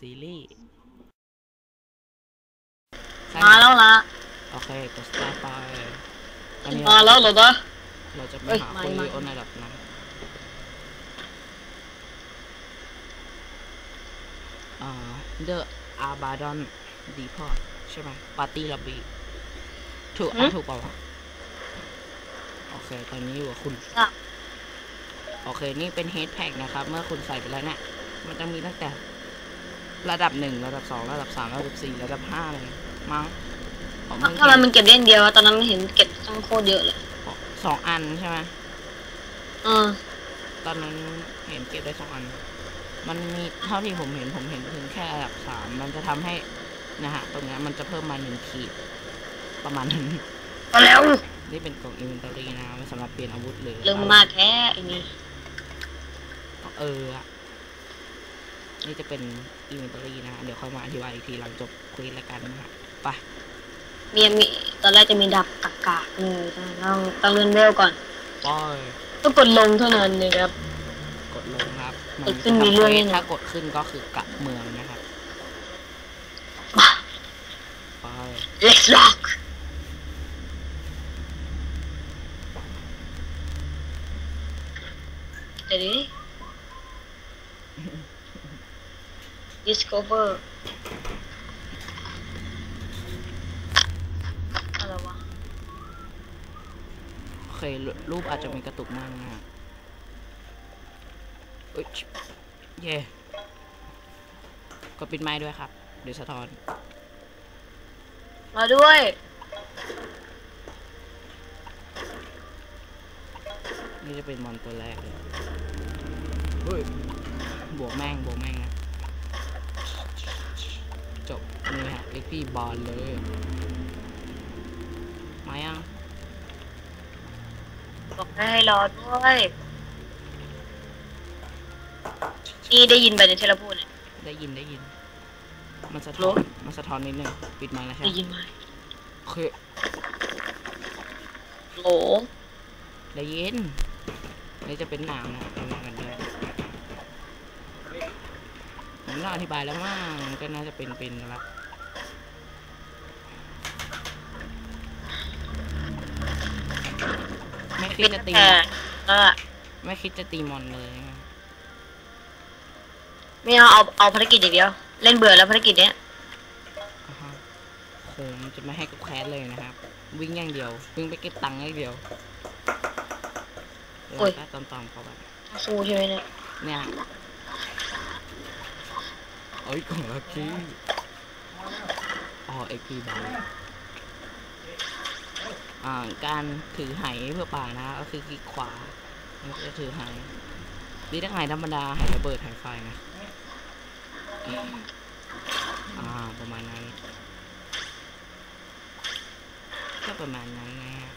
Minecraft Thailand ซีรีส์มาแล้วล่ะ โอเคกด start ไปอันนี้มาแล้วเหรอนะเราจะไปเอ้ยหามาคุยมาโอในระดับนั้นอ่า The Abaddon Depot ใช่ไหมปาร์ตี้ล็อบบี้ถูกอ่านถูกเปล่าวะโอเค ตอนนี้อยู่กับคุณอะโอเค นี่เป็นเฮดแพ็กนะครับ เมื่อคุณใส่ไปแล้วเนี่ย มันจะมีตั้งแต่ ระดับหนึ่งระดับสองระดับสามระดับสี่ระดับห้าเลยมั้งของมึงทำไมมันเก็บได้อันเดียวอะตอนนั้นมันเห็นเก็บตั้งโคตรเยอะเลยสองอันใช่ไหมเออตอนนั้นเห็นเก็บได้สองอัน มันมีเท่าที่ผมเห็นผมเห็นถึงแค่ระดับสามมันจะทำให้นะฮะตรงเนี้ยมันจะเพิ่มมาหนึ่งขีดประมาณนั้นมาแล้วนี่เป็นกล่องอินเวนทอรี่นะไว้สำหรับเปลี่ยนอาวุธหรือเรื่องมากแค่ไอ้นี่เอออะนี่จะเป็น อินเวนทอรี่นะฮะเดี๋ยวค่อยมาอธิบายอีกทีหลังจบคุยแล้วกันนะฮะไปมีมีตอนแรกจะมีดับกากากๆเลยต้องต้องเลื่อนเวลก่อนปอยต้องกดลงเท่านั้นนะครับ กดลงครับกดขึ้นมีเรื่องแน่นอนถ้ากดขึ้นก็คือกลับเมืองนะครับมาไป let's rock เดี๋ยวดิ discover อะไรวะ โอเครูรูปอาจจะมีกระตุกมากนะฮะเอ้ยชิบเย่กดปิดไม้ด้วยครับ เดี๋ยวสะท้อน มาด้วยนี่จะเป็นมอนตัวแรกเลยเฮ้ยบวกแม่งบวกแม่งนะ จบ นี่ฮะเอ็กพี่บอลเลย มายังบอกให้รอด้วย นี่ได้ยินไปในที่เราพูดเนี่ย ได้ยินได้ยิน มันสะท้อนมันสะท้อนนิดนึงปิดไม้แล้วใช่ได้ไหมยินไหมโอเคโหลได้ยินนี่จะเป็นหนาวนะเป็นหนาวกันด้วยผมน่าอธิบายแล้วมั้งก็น่าจะเป็นเป็นแล้วไม่ คิดจะตีแต่ก็ไม่คิดจะตีมอนเลยนะไม่เอาเอาเอาภารกิจอย่างเดียว เล่นเบื่อแล้วภารกิจเนี้ยอ่าฮะคงจะไม่ให้กับแคสเลยนะครับ วิ่งอย่างเดียววิ่งไปเก็บตังค์อย่างเดียวแล้วก็ตอมๆเข้าไปสู้ใช่ไหมเนี่ยเนี่ยเอ้ยของลักกี้อ๋อเอ็กพีบอลอ่า การถือไหเพื่อป่านะ ก็คือคลิกขวามันก็จะถือไหนี่ถ้าไหธรรมดาไหระเบิดไหไฟนะอ่าประมาณนั้น ก็ประมาณนั้นนะฮะ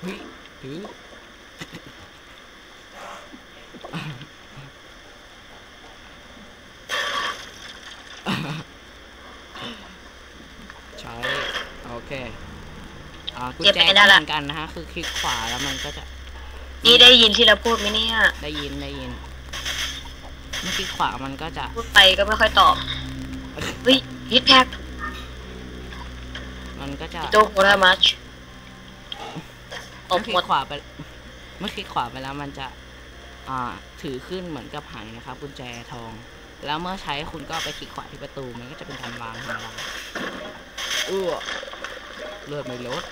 เฮ้ยถือ ใช้ โอเค อ่า กุญแจก็เหมือนกันนะฮะ คือคลิกขวาแล้วมันก็จะ นี่ได้ยินที่เราพูดไหมเนี่ย ได้ยินได้ยินเมื่อคลิกขวามันก็จะพูดไปก็ไม่ค่อยตอบเฮ้ยฮิตแท็กมันก็จะโตโครามัชตเมื่บอคลิหมดกขวาไป เมื่อคลิกขวาไปแล้วมันจะ อ่า ถือขึ้นเหมือนกับหายนะครับกุญแจทอง แล้วเมื่อใช้คุณก็ไปคลิกขวาที่ประตูมันก็จะเป็นการวางธรรมดาเออเลือดไม่ลด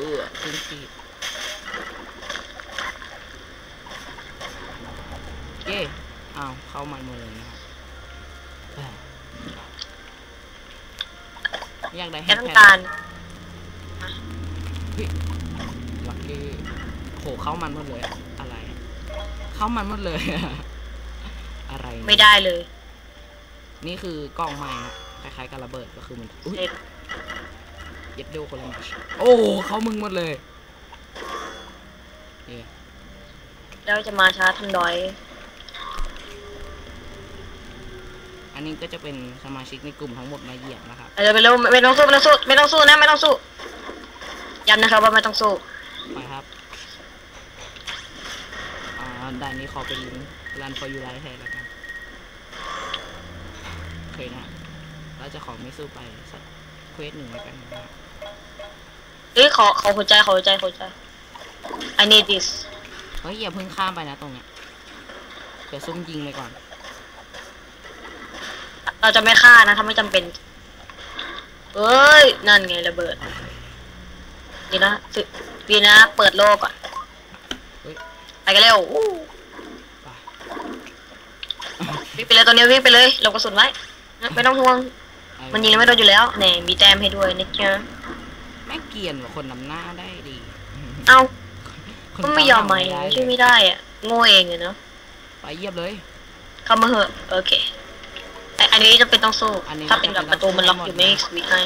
ออขึ้นขีดเย้อ้าวเข้ามันหมดเลยนะครับเอ้ยอยากได้แกแฮชต้องแท็การลักกี้โหเข้ามันหมดเลยอะอะไร เข้ามันหมดเลย อะอะไรเนี่ยไม่ได้เลย นี่คือกล้องใหม่นะคล้ายๆกับระเบิดก็คือมันอุ้ย เด็ดเย็ดดูคนละมัชโอ้เข้ามึงหมดเลยเอ๊ะแล้วจะมาช้าทันดอยอันอันนี้ก็จะเป็นสมาชิกในกลุ่มทั้งหมดมาเหยียบนะครับไปเร็วไปเร็วไม่ต้องสู้ไม่ต้องสู้ไม่ต้องสู้นะไม่ต้องสู้ย้ำนะครับว่าไม่ต้องสู้ไปครับอ่าด่านนี้ขอเป็นรันฟอร์ยูไลท์แทนแล้วกันโอเคนะเราจะขอไม่สู้ไปสักเควสหนึ่งแล้วกันนะ เอ้ยขอขอหัวใจขอหัวใจขอหัวใจ I need this เฮ้ยอย่าเพิ่งข้ามไปนะตรงเนี้ยเดี๋ยวซุ่มยิงไปก่อน เราจะไม่ฆ่านะถ้าไม่จำเป็น เอ้ย นั่นไงระเบิด ดีนะสิดีนะ เปิดโลกก่อนเฮ้ยไปกันเร็วอู้ไปวิ่งไปเลยตัวนี้วิ่งไปเลยหลบกระสุนไว้นะไม่ต้องห่วง มันยิงแล้วไม่โดนอยู่แล้วแหน่มีแต้มให้ด้วยนะจ๊ะ แม่งเกรียนว่าคนนำหน้าได้ดีเอาคนก็ไม่ยอมไหมตาหลังช่วยไม่ได้อะโง่เองอะเนาะไปเยียบเลย เข้ามาเหอะโอเคไออันนี้จะเป็นต้องสู้อันนี้ถ้าเป็นแบบประตูมันล็อกอยู่จำเป็นไม่ต้องสู้สวิตช์ให้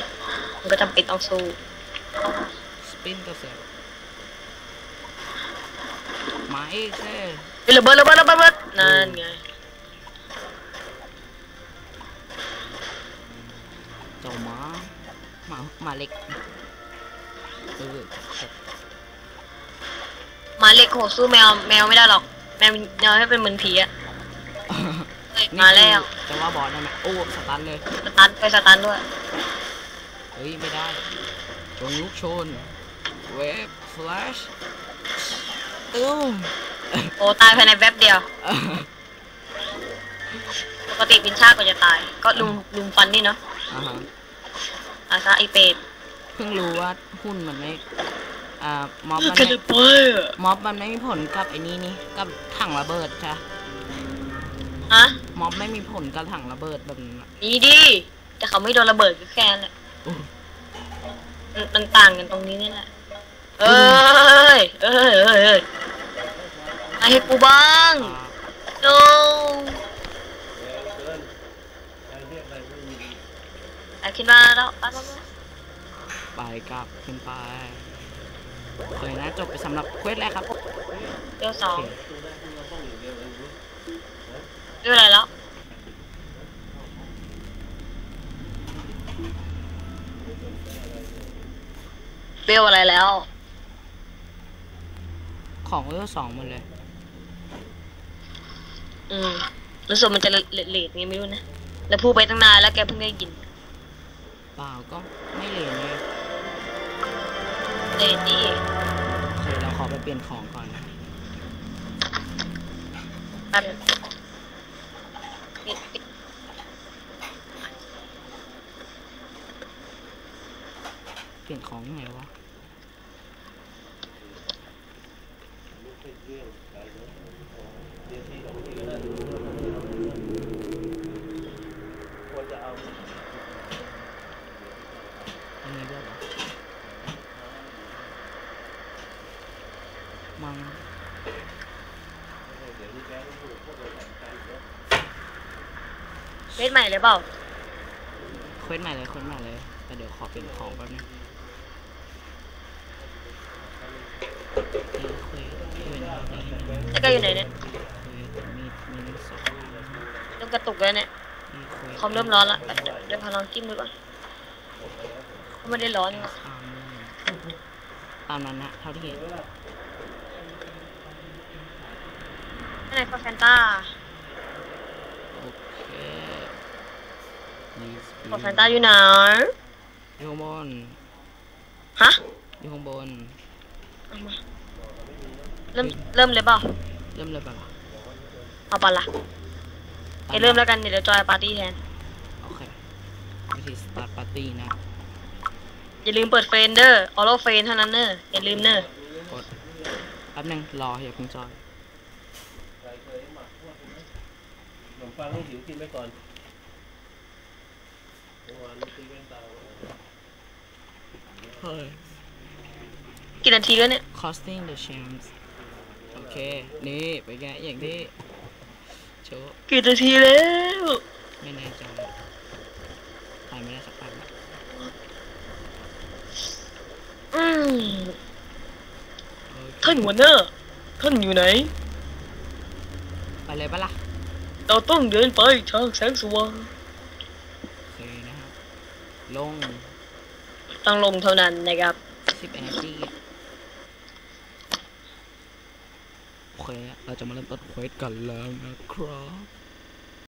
มันก็จำเป็นต้องสู้สปินก็เสร็จมาอีกเซ่เฮ้ยระเบิดระเบิดระเบิดระเบิดนั่นไงเจ้าหมาหมาหมาเล็กเออเสร็จห มาเล็กโหสู้แมวแมวไม่ได้หรอก แมวแมวให้เป็นเหมือนผีอะเฮ้ยมาแล้วจะว่าบอสได้ไหมโอ้สตันเลยสตันไปสตันด้วย เฮ้ย ไม่ได้จงลุกชน เวฟฟลชตุ้มโอ้ตายภายในแป๊บเดียวปกติปินชาติก็จะตาย ก็ลุมลุมฟันนี่เนาะอ่าฮะอาซาไอเป็ด เพิ่งรู้ว่าหุ้นมันไม่อ่าม็อบมันกระไม่เปื่อม็อบมันไม่มีผลกับไอ้นี่นี่กับถังระเบิดใช่ปะฮะม็อบไม่มีผลกับถังระเบิดแบบนั้นอะนี่ดิแต่เขาไม่โดนระเบิดก็แค่นั้นแหละอู้มันมันต่างกันตรงนี้นี่แหละเอ้ยเอ้ยเอ้ยเอ้ยมาให้กูบ้างอ่าโน้ไอ้ขึ้นมาแล้วไปไปไปไป กลับขึ้นไปเคยนะจบไปสำหรับเควสแรกครับเดี๋ยวสอโองเคเรื่องอะไรแล้วเบลอะไรแล้ว ของเวลสองหมดเลย อืมรู้สึกมันจะเลเลดไงไม่รู้นะ แล้วพูดไปตั้งนานแล้วแกเพิ่งได้ยิน เปล่าก็ไม่เหลยเลย เลดดิโอเคเราขอไปเปลี่ยนของก่อนนะอันเปลี่ยนของยังไงวะ อันนี้ด้วยเหรอมัง เล่นให ม่เลยเปล่าเควสใหม่เลยเควสใหม่เลย แต่เดี๋ยวขอเปลี่ยนของแป๊บนึงเควสเควสเควสแล้วก็อยู่ไหนเนี่ยเควสมีมีสองอันเริ่มกระตุกแล้วเนี่ยมีเควสคอมเริ่มร้อนละเดี๋ยวเดี๋ยวพาลองจิ้มดูก่อนเขาไม่ได้ร้อนนี่หว่าตามนั้นนะเท่าที่เห็นข้างในฟอแฟนต้า โอเค นี่ฟอแฟนต้าอยู่ไหนอยู่ข้างบนฮะอยู่ข้างบนเอามาเริ่มเริ่มเลยเปล่าเริ่มเลยเปล่าล่ะเอาปะล่ะเอ้ยเริ่มแล้วกันเดี๋ยวจอยปาร์ตี้แทนโอเควิธีสตาร์ทปาร์ตี้นะอย่าลืมเปิดเฟรนเดอร์ออโรเฟรนเท่านั้นเนอะอย่าลืมเนอะกดแป๊บนึงรออย่าเพิ่งจอยขนมปังให้หิวกินไปก่อน เมื่อวานตีแว่นตาเฮ้ยกี่นาทีแล้วเนี่ย costing the champs โอเค นี่ไปนไงอย่างที่โชว์กี่นาทีแล้ว ไม่แน่ใจถ่ายไม่ได้สักพักละอืมโอเคท่านหัวหน้าท่านอยู่ไหน ไปเลยปะล่ะ เราต้องเดินไปทางแสงสว่าง ลงต้องลงเท่านั้นนะครับสิบ energy โอเค เราจะมาเริ่มต้นเควสกันแล้วนะครับ